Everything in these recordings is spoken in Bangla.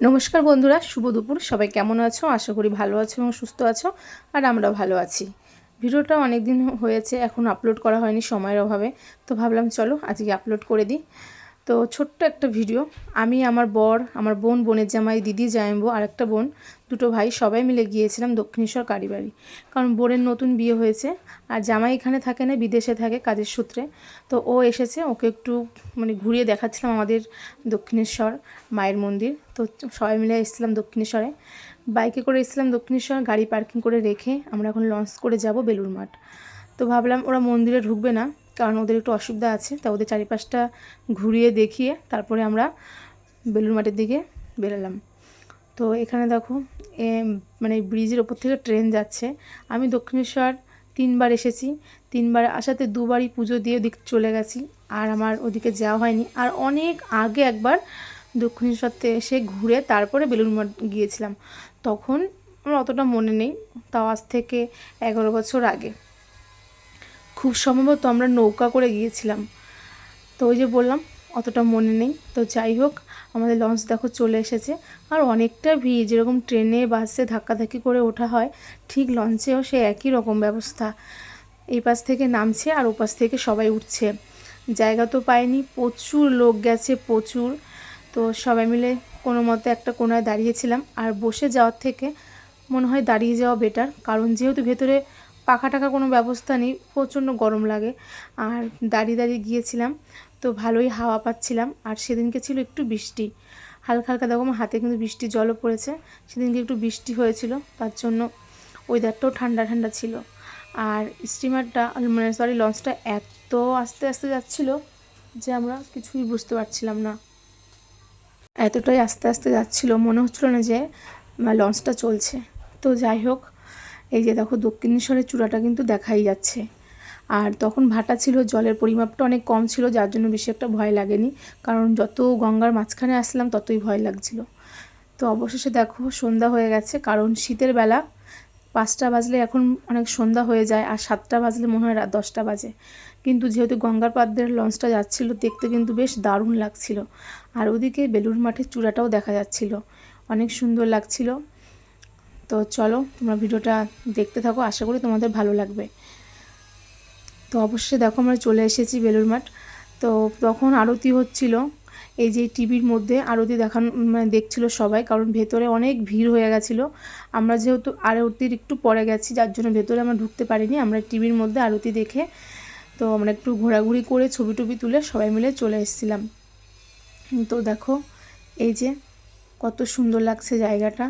নমস্কার বন্ধুরা, শুভ দুপুর। সবাই কেমন আছো? আশা করি ভালো আছো এবং সুস্থ আছো, আর আমরা ভালো আছি। ভিডিওটা অনেক দিন হয়েছে, এখন আপলোড করা হয়নি সময়ের অভাবে। তো ভাবলাম, চলো আজকে আপলোড করে দিই। তো ছোট্ট একটা ভিডিও। আমি, আমার বর, আমার বোন, বোনের জামাই, দিদি, জামাইবো আর একটা বোন, দুটো ভাই সবাই মিলে গিয়েছিলাম দক্ষিণেশ্বর কারিবাড়ি কারণ বোনের নতুন বিয়ে হয়েছে, আর জামাই এখানে থাকে না, বিদেশে থাকে কাজের সূত্রে। তো ও এসেছে, ওকে একটু মানে ঘুরিয়ে দেখাচ্ছিলাম আমাদের দক্ষিণেশ্বর মায়ের মন্দির। তো সবাই মিলে এসেছিলাম দক্ষিণেশ্বরে। বাইকে করে এসেছিলাম দক্ষিণেশ্বর, গাড়ি পার্কিং করে রেখে আমরা এখন লঞ্চ করে যাব বেলুর মাঠ। তো ভাবলাম ওরা মন্দিরে ঢুকবে না কারণ ওদের একটু অসুবিধা আছে, তা ওদের চারিপাশটা ঘুরিয়ে দেখিয়ে তারপরে আমরা বেলুর মাঠের দিকে বেরোলাম। তো এখানে দেখো, এ মানে ব্রিজের ওপর থেকে ট্রেন যাচ্ছে। আমি দক্ষিণেশ্বর তিনবার এসেছি, তিনবার আসাতে দুবারই পুজো দিয়ে ওদিক চলে গেছি, আর আমার ওদিকে যাওয়া হয়নি। আর অনেক আগে একবার দক্ষিণেশ্বরতে এসে ঘুরে তারপরে বেলুর মঠ গিয়েছিলাম। তখন আমার অতটা মনে নেই, তাও আজ থেকে এগারো বছর আগে। খুব সম্ভবত আমরা নৌকা করে গিয়েছিলাম। তো ওই যে বললাম, অতটা মনে নেই। তো যাই হোক, আমাদের লঞ্চ দেখো চলে এসেছে। আর অনেকটা ভিড়, যেরকম ট্রেনে, বাসে ধাক্কাধাক্কি করে ওঠা হয়, ঠিক লঞ্চেও সে একই রকম ব্যবস্থা। এই পাশ থেকে নামছে, আর ওপাশ থেকে সবাই উঠছে। জায়গা তো পায়নি প্রচুর লোক গেছে, প্রচুর। তো সবাই মিলে কোনো মতে একটা কোনায় দাঁড়িয়েছিলাম। আর বসে যাওয়ার থেকে মনে হয় দাঁড়িয়ে যাওয়া বেটার কারণ যেহেতু ভেতরে পাখা টাকা কোনো ব্যবস্থা নেই, প্রচণ্ড গরম লাগে। আর দাঁড়িয়ে দাঁড়িয়ে গিয়েছিলাম, তো ভালোই হাওয়া পাচ্ছিলাম। আর সেদিনকে ছিল একটু বৃষ্টি। হালকা হালকা দেখো হাতে কিন্তু বৃষ্টি জলও পড়েছে। সেদিনকে একটু বৃষ্টি হয়েছিল, তার জন্য ওয়েদারটাও ঠান্ডা ঠান্ডা ছিল। আর স্টিমারটা মানে সরি লঞ্চটা এত আস্তে আস্তে যাচ্ছিল যে আমরা কিছুই বুঝতে পারছিলাম না। এতটাই আস্তে আস্তে যাচ্ছিল, মনে হচ্ছিল না যে লঞ্চটা চলছে। তো যাই হোক এই যে দেখো দক্ষিণেশ্বরের চূড়াটা কিন্তু দেখাই যাচ্ছে। আর তখন ভাটা ছিল, জলের পরিমাপটা অনেক কম ছিল, যার জন্য বেশি একটা ভয় লাগেনি। কারণ যত গঙ্গার মাঝখানে আসলাম, ততই ভয় লাগছিল। তো অবশেষে দেখো সন্ধ্যা হয়ে গেছে, কারণ শীতের বেলা পাঁচটা বাজলে এখন অনেক সন্ধ্যা হয়ে যায়, আর সাতটা বাজলে মনে হয় রাত দশটা বাজে। কিন্তু যেহেতু গঙ্গার পাদ্রের লঞ্চটা যাচ্ছিল, দেখতে কিন্তু বেশ দারুণ লাগছিল। আর ওদিকে বেলুর মাঠের চূড়াটাও দেখা যাচ্ছিল। অনেক সুন্দর লাগছিল। তো চলো তোমরা ভিডিওটা দেখতে থাকো, আশা করি তোমাদের ভালো লাগবে। তো অবশ্যই দেখো আমরা চলে এসেছি বেলুর মাঠ। তো তখন আরতি হচ্ছিল, এই যে টিভির মধ্যে আরতি দেখানো মানে দেখছিল সবাই, কারণ ভেতরে অনেক ভিড় হয়ে গেছিল। আমরা যেহেতু আরতির একটু পরে গেছি, যার জন্য ভেতরে আমরা ঢুকতে পারিনি, আমরা টিভির মধ্যে আরতি দেখে, তো আমরা একটু ঘোরাঘুরি করে ছবি টবি তুলে সবাই মিলে চলে এসেছিলাম। তো দেখো, এই যে কত সুন্দর লাগছে জায়গাটা।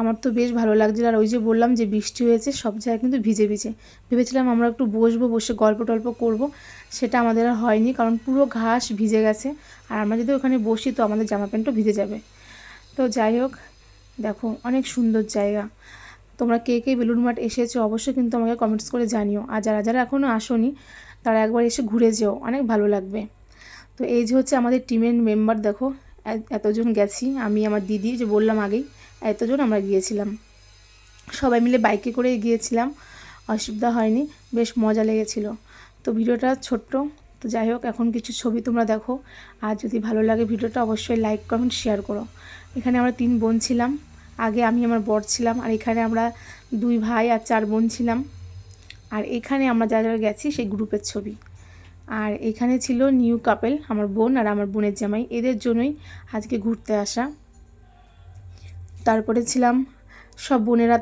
আমার তো বেশ ভালো লাগছিল। আর ওই যে বললাম যে বৃষ্টি হয়েছে, সব জায়গায় কিন্তু ভিজে ভিজে। ভেবেছিলাম আমরা একটু বসবো, বসে গল্প টল্প করব। সেটা আমাদের আর হয়নি, কারণ পুরো ঘাস ভিজে গেছে। আর আমরা যদি ওখানে বসি তো আমাদের জামা প্যান্টও ভিজে যাবে। তো যাই হোক, দেখো অনেক সুন্দর জায়গা। তোমরা কে কে বেলুন মাঠ এসেছ অবশ্যই কিন্তু আমাকে কমেন্টস করে জানিও। আর যারা যারা এখনও আসোনি, তারা একবার এসে ঘুরে যেও, অনেক ভালো লাগবে। তো এই যে হচ্ছে আমাদের টিমের মেম্বার দেখো এতজন গেছি। আমি, আমার দিদি, যে বললাম আগেই এতজন আমরা গিয়েছিলাম। সবাই মিলে বাইকে করে গিয়েছিলাম। অসুবিধা হয়নি, বেশ মজা লেগেছিল। তো ভিডিওটা ছোট্ট। তো যাই হোক, এখন কিছু ছবি তোমরা দেখো। আর যদি ভালো লাগে ভিডিওটা, অবশ্যই লাইক, কমেন্ট, শেয়ার করো। এখানে আমরা তিন বোন ছিলাম। আগে আমি আমার বর ছিলাম, আর এখানে আমরা দুই ভাই আর চার বোন ছিলাম। আর এখানে আমরা যা যারা গেছি, সেই গ্রুপের ছবি। আর এখানে ছিল নিউ কাপেল, আমার বোন আর আমার বোনের জামাই। এদের জন্যই আজকে ঘুরতে আসা। তারপরে ছিলাম সব বোনেরা